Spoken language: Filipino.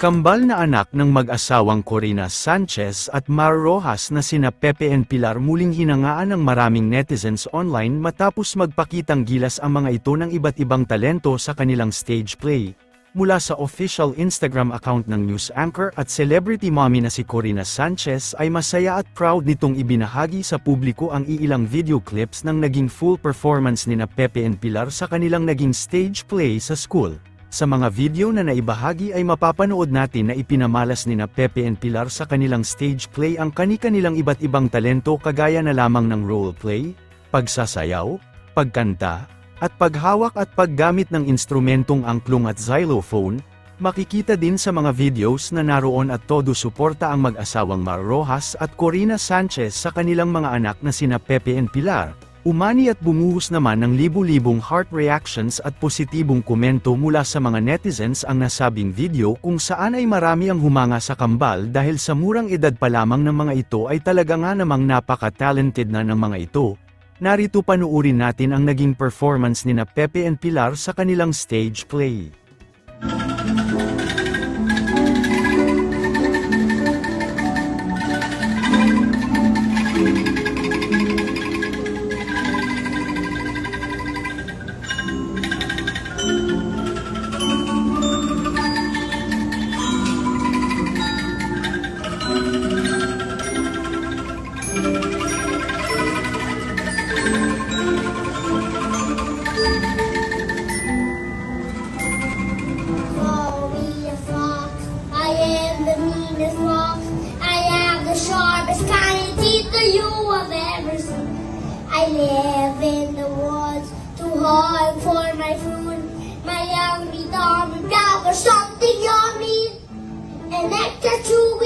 Kambal na anak ng mag-asawang Corina Sanchez at Mar Rojas na sina Pepe and Pilar muling hinangaan ng maraming netizens online matapos magpakitang gilas ang mga ito ng iba't ibang talento sa kanilang stage play. Mula sa official Instagram account ng news anchor at celebrity mommy na si Corina Sanchez ay masaya at proud nitong ibinahagi sa publiko ang iilang video clips ng naging full performance ni na Pepe and Pilar sa kanilang naging stage play sa school. Sa mga video na naibahagi ay mapapanood natin na ipinamalas ni na Pepe and Pilar sa kanilang stage play ang kani-kanilang iba't ibang talento kagaya na lamang ng role play, pagsasayaw, pagkanta, at paghawak at paggamit ng instrumentong angklung at xylophone, makikita din sa mga videos na naroon at todo suporta ang mag-asawang Mar Rojas at Corina Sanchez sa kanilang mga anak na sina Pepe and Pilar. Umani at bumuhos naman ng libu-libong heart reactions at positibong komento mula sa mga netizens ang nasabing video kung saan ay marami ang humanga sa kambal dahil sa murang edad pa lamang ng mga ito ay talaga nga namang napaka-talented na ng mga ito. Narito panuurin natin ang naging performance ni na Pepe and Pilar sa kanilang stage play. Live in the woods to hunt for my food. My hungry grab for something yummy and nectar to